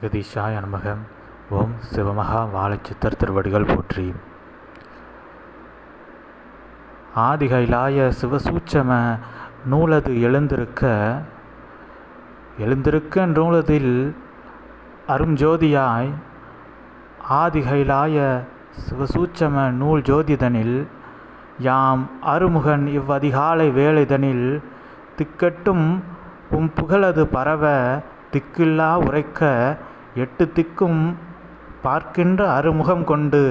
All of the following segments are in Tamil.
அகதீஷாய நமக. ஓம் சிவமகா வாழைச்சித்தர் திருவடிகள் போற்றி. ஆதிகைலாய சிவசூச்சம நூலது எழுந்திருக்க எழுந்திருக்க நூலதில் அரும்ஜோதியாய் ஆதிகைலாய சிவசூச்சம நூல் ஜோதிதனில் யாம் அருமுகன் இவ்வதிகாலை வேலைதனில் திக்கட்டும் உம் புகழது பரவ திக்கில்லா உரைக்க எட்டு திக்கும் பார்க்கின்ற அருமுகம் கொண்டு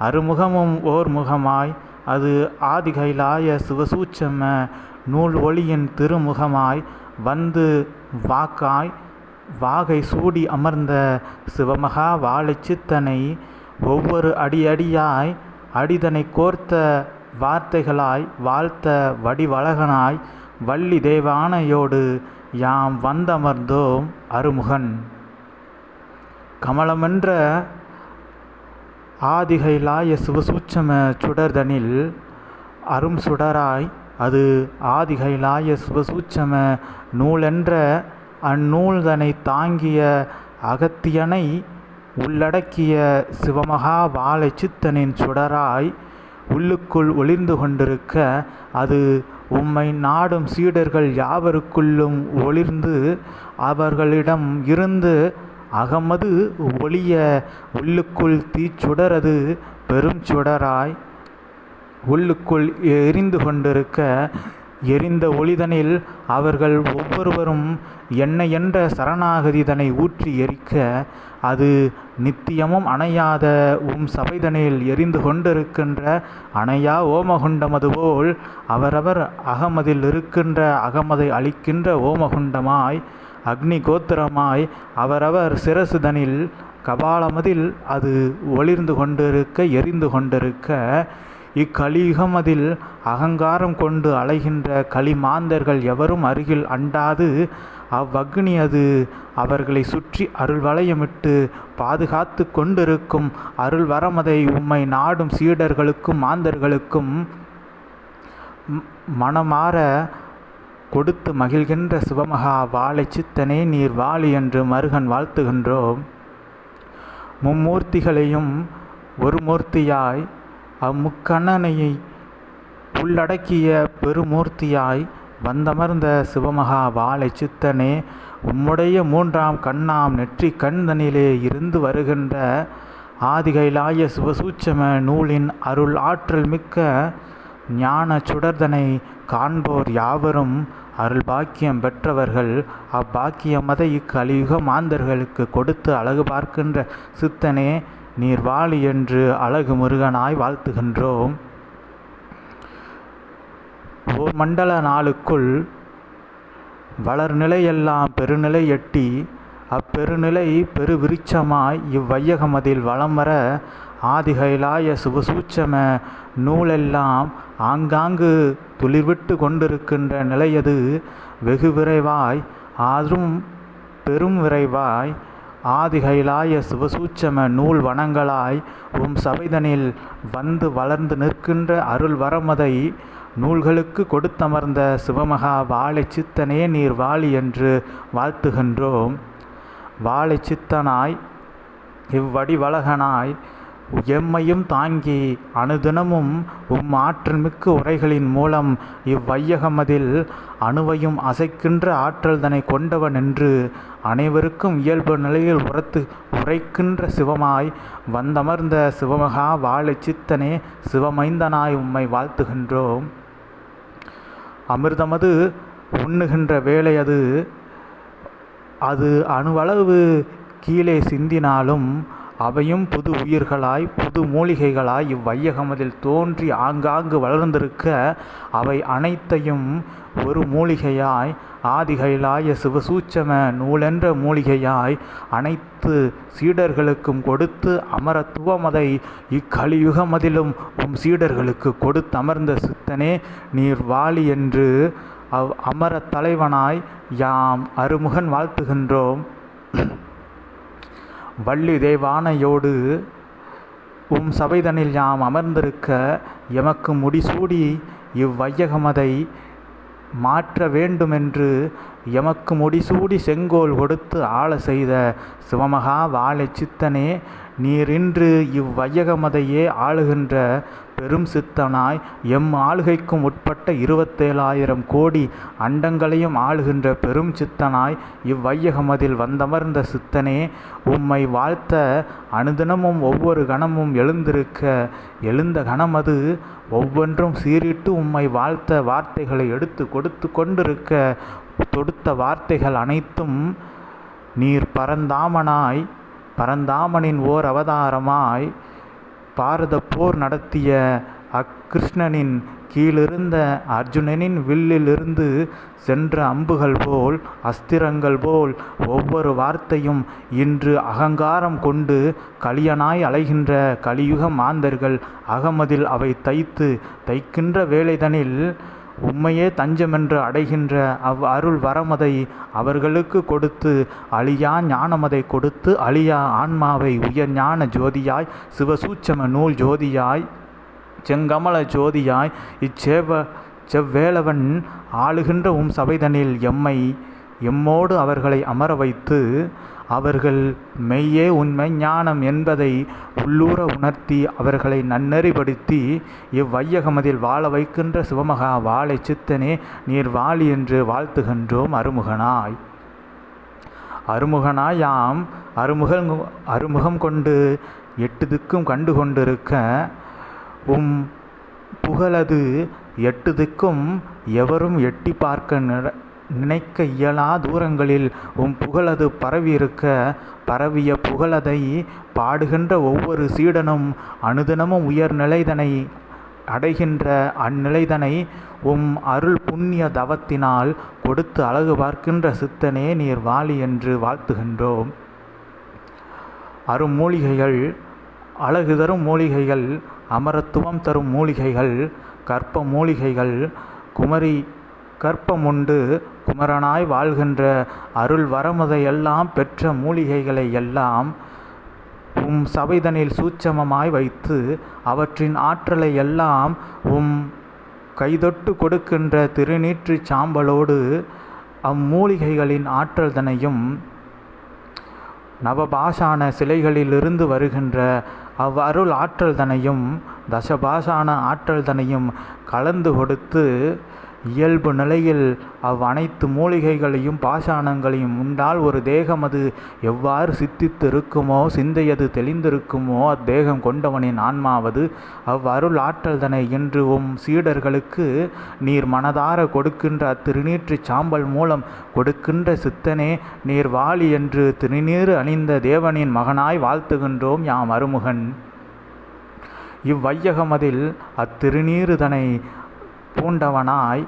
அருமுகமும் ஓர் முகமாய் அது ஆதிகைலாய சிவசூச்சம நூல் ஒளியின் திருமுகமாய் வந்து வாக்காய் வாகை சூடி அமர்ந்த சிவமகா வாழைச்சித்தனை ஒவ்வொரு அடியடியாய் அடிதனை கோர்த்த வார்த்தைகளாய் வாழ்த்த வடிவழகனாய் வள்ளி தேவானையோடு யாம் வந்தமர்ந்தோம் அருமுகன் கமலமென்ற ஆதிகைலாய சிவசூட்சம சுடர்தனில் அரும் சுடராய் அது ஆதிகைலாய சிவசூட்சம நூலென்ற அந்நூல்தனை தாங்கிய அகத்தியனை உள்ளடக்கிய சிவமகா வாழை சித்தனின் சுடராய் உள்ளுக்குள் ஒளிர்ந்து கொண்டிருக்க அது உம்மை நாடும் சீடர்கள் யாவருக்குள்ளும் ஒளிர்ந்து அவர்களிடம் இருந்து அகமது ஒளிய உள்ளுக்குள் தீச்சுடரது பெரும் சுடராய் உள்ளுக்குள் எரிந்து கொண்டிருக்க எரிந்த ஒளிதனில் அவர்கள் ஒவ்வொருவரும் என்ன என்ற சரணாகதிதனை ஊற்றி எரிக்க அது நித்தியமும் அணையாத உம் சபைதனில் எரிந்து கொண்டிருக்கின்ற அணையா ஓமகுண்டமதுபோல் அவரவர் அகமதில் இருக்கின்ற அகமதை அளிக்கின்ற ஓமகுண்டமாய் அக்னி கோத்திரமாய் அவரவர் சிரசுதனில் கபாலமதில் அது ஒளிர்ந்து கொண்டிருக்க எரிந்து கொண்டிருக்க இக்கலியுகமதில் அகங்காரம் கொண்டு அலைகின்ற களிமாந்தர்கள் எவரும் அருகில் அண்டாது. அவ்வக்னி அது அவர்களை சுற்றி அருள்வளையமிட்டு பாதுகாத்து கொண்டிருக்கும் அருள்வரமதை உம்மை நாடும் சீடர்களுக்கும் மாந்தர்களுக்கும் மனமாற கொடுத்து மகிழ்கின்ற சிவமகா வாழை சித்தனே நீர் வாழி என்று மருகன் வாழ்த்துகின்றோம். மும்மூர்த்திகளையும் ஒரு மூர்த்தியாய் அம்முக்கண்ணனையை உள்ளடக்கிய பெருமூர்த்தியாய் வந்தமர்ந்த சிவமகா வாழை சித்தனே உம்முடைய மூன்றாம் கண்ணாம் நெற்றி கண்தனிலே இருந்து வருகின்ற ஆதிகைலாய சிவசூட்சம நூலின் அருள் ஆற்றல் மிக்க ஞான சுடர்தனை காண்போர் யாவரும் அருள் பாக்கியம் பெற்றவர்கள் அப்பாக்கியமதை இக்கலியுக மாந்தர்களுக்கு கொடுத்து அழகு பார்க்கின்ற சித்தனே நீர் வாழி என்று அழகு முருகனாய் வாழ்த்துகின்றோம். ஓர் மண்டல நாளுக்குள் வளர்நிலையெல்லாம் பெருநிலை எட்டி அப்பெருநிலை பெருவிருச்சமாய் இவ்வையகமதில் வளம் வர ஆதிகைலாய சுபசூட்சம நூலெல்லாம் ஆங்காங்கு துளிர்விட்டு கொண்டிருக்கின்ற நிலையது வெகு விரைவாய் ஆதும் பெரும் விரைவாய் ஆதிகைலாய சிவசூட்சம நூல் வனங்களாய் உம் சபைதனில் வந்து வளர்ந்து நிற்கின்ற அருள் வரமதை நூல்களுக்கு கொடுத்தமர்ந்த சிவமகா வாழை சித்தனே நீர் வாழி என்று வாழ்த்துகின்றோம். வாழை சித்தனாய் இவ்வடிவழகனாய் எம்மையும் தாங்கி அனுதினமும் உம் ஆற்றல் மிக்க உரைகளின் மூலம் இவ்வையகமதில் அணுவையும் அசைக்கின்ற ஆற்றல் தன்னை கொண்டவன் என்று அனைவருக்கும் இயல்பு நிலையில் உரத்து உரைக்கின்ற சிவமாய் வந்தமர்ந்த சிவமகா வாழை சித்தனே சிவமைந்தனாய் உம்மை வாழ்த்துகின்றோம். அமிர்தமது உண்ணுகின்ற வேலை அது அது அணுவளவு கீழே சிந்தினாலும் அவையும் புது உயிர்களாய் புது மூலிகைகளாய் இவ்வையகமதில் தோன்றி ஆங்காங்கு வளர்ந்திருக்க அவை அனைத்தையும் ஒரு மூலிகையாய் ஆதிகைலாய சிவசூச்சம நூலென்ற மூலிகையாய் அனைத்து சீடர்களுக்கும் கொடுத்து அமரத்துவமதை இக்கலியுகமதிலும் உம் சீடர்களுக்கு கொடுத்து அமர்ந்த சித்தனே நீர் வாலி என்று அவ் அமர தலைவனாய் யாம் அருமுகன் வாழ்த்துகின்றோம். வள்ளி தேவானையோடு உம் சபைதனில் யாம் அமர்ந்திருக்க எமக்கு முடிசூடி இவ்வையகமதை மாற்ற வேண்டுமென்று எமக்கு முடிசூடி செங்கோல் கொடுத்து ஆள செய்த சிவமகா வாழை சித்தனே நீரின்று இவ்வையகமதையே ஆளுகின்ற பெரும் சித்தனாய் எம் ஆளுகைக்கும் உட்பட்ட இருபத்தேழாயிரம் கோடி அண்டங்களையும் ஆளுகின்ற பெரும் சித்தனாய் இவ்வையகமதில் வந்தமர்ந்த சித்தனே உம்மை வாழ்த்த அனுதினமும் ஒவ்வொரு கணமும் எழுந்திருக்க எழுந்த கணமது ஒவ்வொன்றும் சீரிட்டு உம்மை வாழ்த்த வார்த்தைகளை எடுத்து கொடுத்து கொண்டிருக்க தொடுத்த வார்த்தைகள் அனைத்தும் நீர் பரந்தாமனாய் பரந்தாமனின் ஓர் அவதாரமாய் பாரத போர் நடத்திய அக்கிருஷ்ணனின் கீழிருந்த அர்ஜுனனின் வில்லிலிருந்து சென்ற அம்புகள் போல் அஸ்திரங்கள் போல் ஒவ்வொரு வார்த்தையும் இன்று அகங்காரம் கொண்டு கலியனாய் அலைகின்ற கலியுக மாந்தர்கள் அகமதில் அவை தைத்து தைக்கின்ற வேலைதனில் உம்மையே தஞ்சமென்று அடைகின்ற அவ் அருள் வரமதை அவர்களுக்கு கொடுத்து அழியா ஞானமதை கொடுத்து அழியா ஆன்மாவை உயர் ஞான ஜோதியாய் சிவசூச்சம நூல் ஜோதியாய் செங்கமல ஜோதியாய் இச்சேவ செவ்வேளவன் ஆளுகின்ற உம் சபைதனில் எம்மை எம்மோடு அவர்களை அமர வைத்து அவர்கள் மெய்யே உண்மை ஞானம் என்பதை உள்ளூர உணர்த்தி அவர்களை நன்னெறிப்படுத்தி இவ்வையகமதில் வாழ வைக்கின்ற சிவமகா வாழை சித்தனே நீர் வாழி என்று வாழ்த்துகின்றோம் அருமுகனாய். அருமுகனாயாம் யாம் அருமுகம் அருமுகம் கொண்டு எட்டு திக்கும் கண்டு கொண்டிருக்க உம் புகழது எட்டு திக்கும் எவரும் எட்டி பார்க்க நிற நினைக்க இயலா தூரங்களில் உம் புகழது பரவியிருக்க. பரவிய புகழதை பாடுகின்ற ஒவ்வொரு சீடனும் அனுதினமும் உயர்நிலைதனை அடைகின்ற அந்நிலைதனை உம் அருள் புண்ணிய தவத்தினால் கொடுத்து அழகு பார்க்கின்ற சித்தனே நீர் வாலி என்று வாழ்த்துகின்றோம். அருமூலிகைகள் அழகு தரும் மூலிகைகள் அமரத்துவம் தரும் மூலிகைகள் கற்ப மூலிகைகள் குமரி கற்பமுண்டு குமரனாய் வாழ்கின்ற அருள் வரமுதையெல்லாம் பெற்ற மூலிகைகளை எல்லாம் உம் சபைதனில் சூட்சமமாய் வைத்து அவற்றின் ஆற்றலை எல்லாம் உம் கைதொட்டு கொடுக்கின்ற திருநீற்று சாம்பலோடு அம்மூலிகைகளின் ஆற்றல்தனையும் நவபாஷான சிலைகளிலிருந்து வருகின்ற அவ்வருள் ஆற்றல்தனையும் தசபாஷான ஆற்றல்தனையும் கலந்து கொடுத்து இயல்பு நிலையில் அவ் அனைத்து மூலிகைகளையும் பாஷாணங்களையும் உண்டால் ஒரு தேகம் அது. எவ்வாறு சித்தித்திருக்குமோ சிந்தையது தெளிந்திருக்குமோ அத்தேகம் கொண்டவனின் ஆன்மாவது அவ்வருள் ஆற்றல் ஆற்றல்தனை என்று உம் சீடர்களுக்கு நீர் மனதார கொடுக்கின்ற அத்திருநீற்று சாம்பல் மூலம் கொடுக்கின்ற சித்தனே நீர் வாளி என்று திருநீறு அணிந்த தேவனின் மகனாய் வாழ்த்துகின்றோம் யாம் அருமுகன். இவ்வையகமதில் அத்திருநீறுதனை பூண்டவனாய்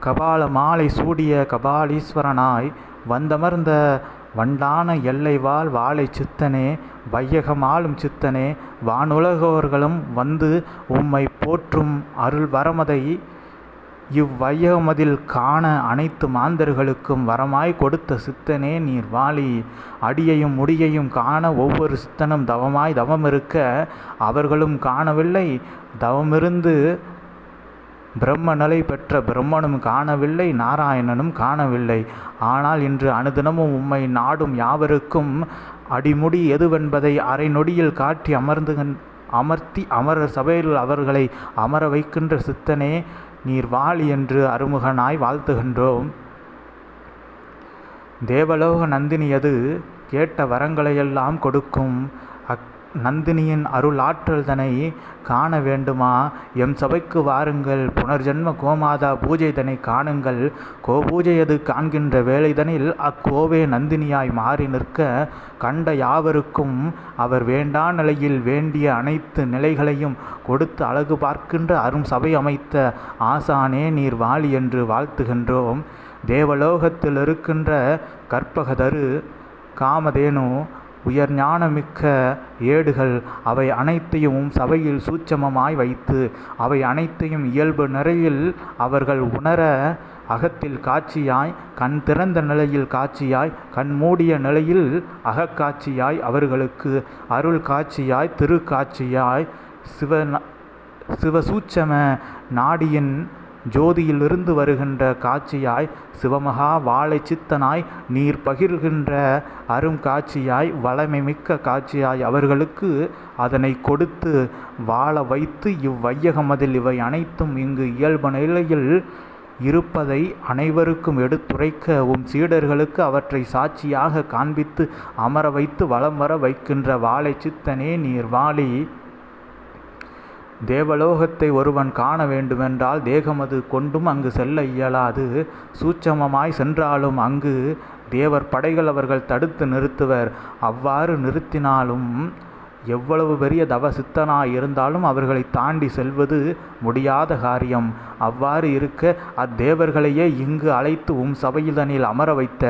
கபால மாலை சூடிய கபாலீஸ்வரனாய் வந்தமர்ந்த வண்டான எல்லைவாள் வாழை சித்தனே வையகமாளும் சித்தனே வானுலகோர்களும் வந்து உம்மை போற்றும் அருள் வரமதை இவ்வையகமதில் காண அனைத்து மாந்தர்களுக்கும் வரமாய் கொடுத்த சித்தனே நீர் வாளி அடியையும் முடியையும் காண ஒவ்வொரு சித்தனும் தவமாய் தவமிருக்க அவர்களும் காணவில்லை தவமிருந்து பிரம்ம நிலை பெற்ற பிரம்மனும் காணவில்லை நாராயணனும் காணவில்லை. ஆனால் இன்று அனுதினமும் உம்மை நாடும் யாவருக்கும் அடிமுடி எதுவென்பதை அரை நொடியில் காட்டி அமர்ந்து அமர்த்தி அமர சபையில் அவர்களை அமர வைக்கின்ற சித்தனே நீர் வாழி என்று அருமுகனாய் வாழ்த்துகின்றோம். தேவலோக நந்தினியது கேட்ட வரங்களையெல்லாம் கொடுக்கும். அக் நந்தினியின் அருள் ஆற்றல்தனை காண வேண்டுமா? எம் சபைக்கு வாருங்கள். புனர்ஜென்ம கோமாதா பூஜைதனை காணுங்கள். கோபூஜையது காண்கின்ற வேலைதனில் அக்கோவே நந்தினியாய் மாறி நிற்க கண்ட யாவருக்கும் அவர் வேண்டா நிலையில் வேண்டிய அனைத்து நிலைகளையும் கொடுத்து அழகு பார்க்கின்ற அரும் சபை அமைத்த ஆசானே நீர் வாழி என்று வாழ்த்துகின்றோம். தேவலோகத்தில் இருக்கின்ற கற்பகதரு காமதேனு உயர் ஞானமிக்க ஏடுகள் அவை அனைத்தையும் சபையில் சூட்சமமாய் வைத்து அவை அனைத்தையும் இயல்பு நிறையில் அவர்கள் உணர அகத்தில் காட்சியாய் கண் திறந்த நிலையில் காட்சியாய் கண் மூடிய நிலையில் அகக்காட்சியாய் அவர்களுக்கு அருள் காட்சியாய் திருக்காட்சியாய் சிவ சிவசூட்சம நாடியின் ஜோதியிலிருந்து வருகின்ற காட்சியாய் சிவமகா வாழை சித்தனாய் நீர் பகிர்கின்ற அரும் காட்சியாய் வளமை மிக்க காட்சியாய் அவர்களுக்கு அதனை கொடுத்து வாழ வைத்து இவ்வையகமதில் இவை அனைத்தும் இங்கு இயல்பு நிலையில் இருப்பதை அனைவருக்கும் எடுத்துரைக்க உம் சீடர்களுக்கு அவற்றை சாட்சியாக காண்பித்து அமர வைத்து வலம் வர வைக்கின்ற வாழை சித்தனே நீர் வாழி. தேவலோகத்தை ஒருவன் காண வேண்டுமென்றால் தேகமது கொண்டும் அங்கு செல்ல இயலாது. சூட்சமமாய் சென்றாலும் அங்கு தேவர் படைகள் அவர்கள் தடுத்து நிறுத்துவர். அவ்வாறு நிறுத்தினாலும் எவ்வளவு பெரிய தவ சித்தனாய் இருந்தாலும் அவர்களை தாண்டி செல்வது முடியாத காரியம். அவ்வாறு இருக்க அத்தேவர்களையே இங்கு அழைத்து உம் சபையுதனில் அமர வைத்த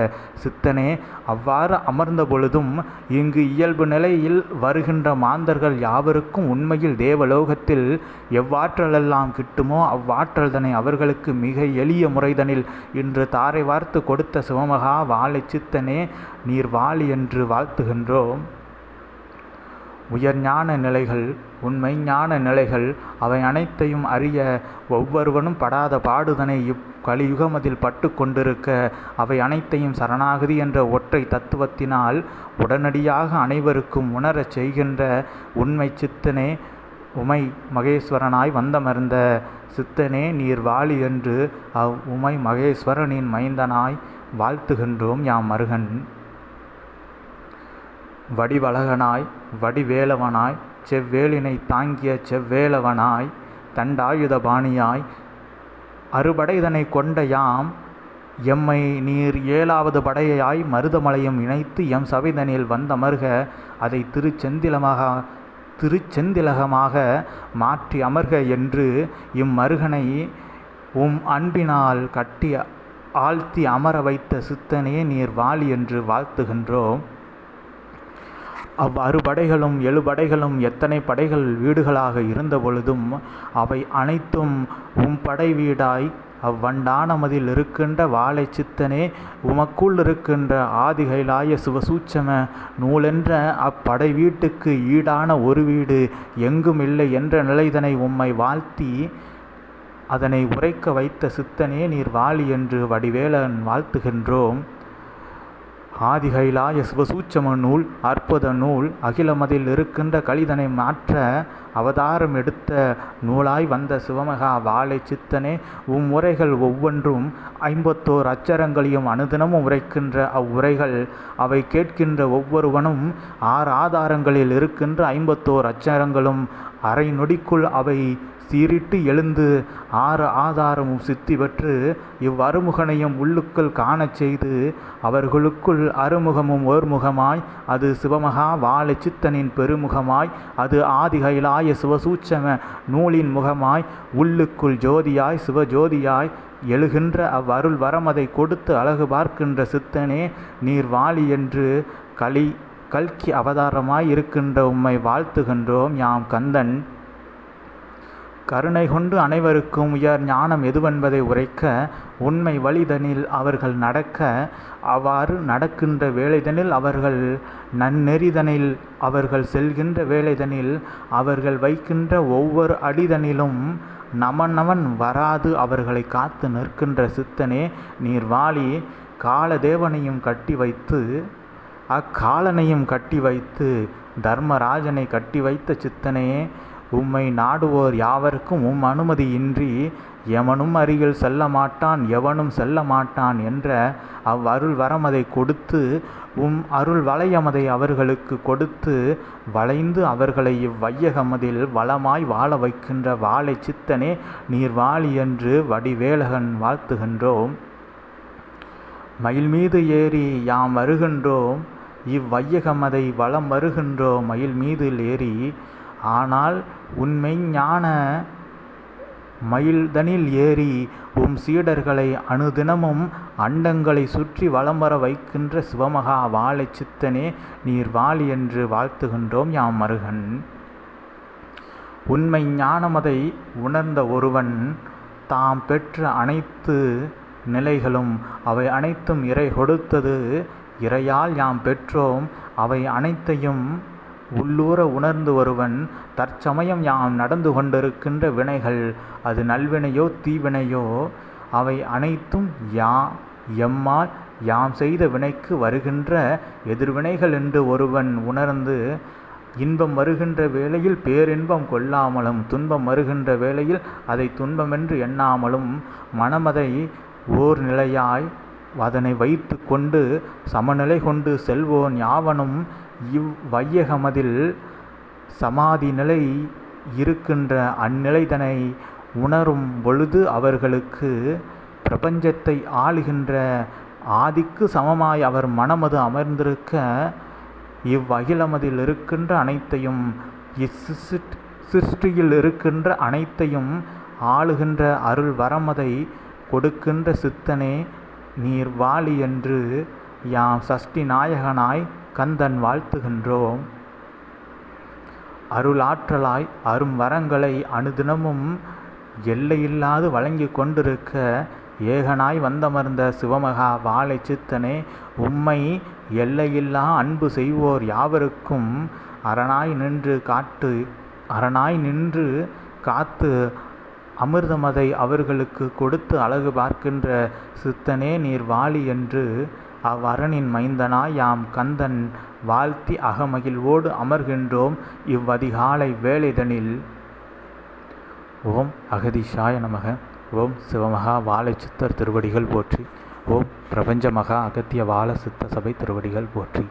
சித்தனே அவ்வாறு அமர்ந்த பொழுதும் இங்கு இயல்பு நிலையில் வருகின்ற மாந்தர்கள் யாவருக்கும் உண்மையில் தேவலோகத்தில் எவ்வாற்றலெல்லாம் கிட்டுமோ அவ்வாற்றல்தனை அவர்களுக்கு மிக எளிய முறைதனில் இன்று தாரை வார்த்து கொடுத்த சிவமகா வாழை சித்தனே நீர் வாழி என்று வாழ்த்துகின்றோம். உயர்ஞான நிலைகள் உண்மை ஞான நிலைகள் அவை அனைத்தையும் அறிய ஒவ்வொருவனும் படாத பாடுதனை இப் கலியுகமதில் பட்டு கொண்டிருக்க அவை அனைத்தையும் சரணாகதி என்ற ஒற்றை தத்துவத்தினால் உடனடியாக அனைவருக்கும் உணரச் செய்கின்ற உண்மை சித்தனே உமை மகேஸ்வரனாய் வந்தமர்ந்த சித்தனே நீர் வாழி என்று அவ் உமை மகேஸ்வரனின் மைந்தனாய் வாழ்த்துகின்றோம் யாம் மருகன் வடிவழகனாய் வடிவேலவனாய் செவ்வேலினை தாங்கிய செவ்வேலவனாய் தண்டாயுதபாணியாய் அறுபடைதனை கொண்ட யாம் எம்மை நீர் ஏழாவது படையாய் மருதமலையும் இணைத்து எம் சபைதனில் வந்தமர்க அதை திருச்செந்திலமாக திருச்செந்திலகமாக மாற்றி அமர்க என்று இம்மருகனை உம் அன்பினால் கட்டி ஆழ்த்தி அமர வைத்த சித்தனே நீர் வாழி என்று வாழ்த்துகின்றோம். அவ் அறுபடைகளும் எழுபடைகளும் எத்தனை படைகள் வீடுகளாக இருந்த பொழுதும் அவை அனைத்தும் உம் படை வீடாய் அவ்வண்டானமதில் இருக்கின்ற வாழை சித்தனே உமக்குள் இருக்கின்ற ஆதிகைலாய சுவசூட்சம நூலென்ற அப்படை வீட்டுக்கு ஈடான ஒரு வீடு எங்கும் இல்லை என்ற நிலைதனை உம்மை வாழ்த்தி அதனை உரைக்க வைத்த சித்தனே நீர் வாழி என்று வடிவேலன் வாழ்த்துகின்றோம். ஆதிகைலாய சிவசூச்சம நூல் அற்புத நூல் அகிலமதில் இருக்கின்ற கலிதனை மாற்ற அவதாரம் எடுத்த நூலாய் வந்த சிவமகா வாழை சித்தனே உம் ஒவ்வொன்றும் ஐம்பத்தோர் அச்சரங்களையும் அனுதினமும் உரைக்கின்ற அவ்வுரைகள். அவை கேட்கின்ற ஒவ்வொருவனும் ஆறு ஆதாரங்களில் இருக்கின்ற ஐம்பத்தோர் அச்சரங்களும் அரை நொடிக்குள் அவை சீரிட்டு எழுந்து ஆறு ஆதாரமும் சித்தி பெற்று இவ்வறுமுகனையும் உள்ளுக்குள் காணச் செய்து அவர்களுக்குள் அறுமுகமும் ஓர்முகமாய் அது சிவமகா வாழை சித்தனின் பெருமுகமாய் அது ஆதிகைலாய சிவசூச்சம நூலின் முகமாய் உள்ளுக்குள் ஜோதியாய் சிவஜோதியாய் எழுகின்ற அவ்வருள் வரமதை கொடுத்து அழகு பார்க்கின்ற சித்தனே நீர் வாளி என்று களி கல்கி அவதாரமாய் இருக்கின்ற உம்மை வாழ்த்துகின்றோம். யாம் கந்தன். கருணை கொண்டு அனைவருக்கும் உயர் ஞானம் எதுவென்பதை உரைக்க உண்மை வழிதனில் அவர்கள் நடக்க அவ்வாறு நடக்கின்ற வேலைதனில் அவர்கள் நன்னெறிதனில் அவர்கள் செல்கின்ற வேலைதனில் அவர்கள் வைக்கின்ற ஒவ்வொரு அடிதனிலும் நமனவன் வராது அவர்களை காத்து நிற்கின்ற சித்தனே நீர் வாழி காலதேவனையும் கட்டி வைத்து அக்காலனையும் கட்டி வைத்து தர்மராஜனை கட்டி வைத்த சித்தனே உம்மை நாடுவோர் யாவருக்கும் உம் அனுமதியின்றி எவனும் அருகில் செல்ல மாட்டான் எவனும் செல்ல மாட்டான் என்ற அவ்வருள் வரமதை கொடுத்து உம் அருள் வளையமதை அவர்களுக்கு கொடுத்து வளைந்து அவர்களை இவ்வையகமதில் வளமாய் வாழ வைக்கின்ற வாழை சித்தனே நீர் வாழி என்று வடிவேலகன் வாழ்த்துகின்றோம். மயில் மீது ஏறி யாம் வருகின்றோம் இவ்வையகமதை வளம் வருகின்றோம் மயில் மீதில் ஏறி ஆனால் உண்மை ஞான மயில்தனில் ஏறி உம் சீடர்களை அணுதினமும் அண்டங்களை சுற்றி வலம் வர வைக்கின்ற சிவமகா வாழை சித்தனே நீர் வாழி என்று வாழ்த்துகின்றோம் யாம் மருகன். உண்மை ஞானமதை உணர்ந்த ஒருவன் தாம் பெற்ற அனைத்து நிலைகளும் அவை அனைத்தும் இறை கொடுத்தது. இறையால் யாம் பெற்றோம் அவை அனைத்தையும் உள்ளூர உணர்ந்து ஒருவன் தற்சமயம் யாம் நடந்து கொண்டிருக்கின்ற வினைகள். அது நல்வினையோ தீவினையோ? அவை அனைத்தும் யா எம்மால் யாம் செய்த வினைக்கு வருகின்ற எதிர்வினைகள் என்று ஒருவன் உணர்ந்து இன்பம் வருகின்ற வேளையில் பேரின்பம் கொள்ளாமலும் துன்பம் வருகின்ற வேளையில் அதை துன்பமென்று எண்ணாமலும் மனமதை ஓர் நிலையாய் அதனை வைத்து கொண்டு சமநிலை கொண்டு செல்வோன் யாவனும் இவ் வையகமதில் சமாதி நிலை இருக்கின்ற அந்நிலைதனை உணரும் பொழுது அவர்களுக்கு பிரபஞ்சத்தை ஆளுகின்ற ஆதிக்கு சமமாய் அவர் மனமது அமர்ந்திருக்க இவ்வகிலமதில் இருக்கின்ற அனைத்தையும் சிருஷ்டியில் இருக்கின்ற அனைத்தையும் ஆளுகின்ற அருள் வரமதை கொடுக்கின்ற சித்தனே நீர்வாளி என்று யாம் சஷ்டி நாயகனாய் கந்தன் வாழ்த்துகின்றோம். அருளாற்றலாய் அரும் வரங்களை அனுதினமும் எல்லையில்லாது வழங்கி கொண்டிருக்க ஏகனாய் வந்தமர்ந்த சிவமகா வாழை சித்தனே உம்மை எல்லையில்லா அன்பு செய்வோர் யாவருக்கும் அரணாய் நின்று காட்டு அரணாய் நின்று காத்து அமிர்தமதை அவர்களுக்கு கொடுத்து அழகு பார்க்கின்ற சித்தனே நீர் வாழி என்று அவ்வரணின் மைந்தனாய் யாம் கந்தன் வாழ்த்தி அகமகிழ்வோடு அமர்கின்றோம் இவ்வதிகாலை வேலைதனில் ஓம் அகதிஷாய நமக. ஓம் சிவமகா வாழை சித்தர் திருவடிகள் போற்றி. ஓம் பிரபஞ்ச மகா அகத்திய வாழ சித்த சபை திருவடிகள் போற்றி.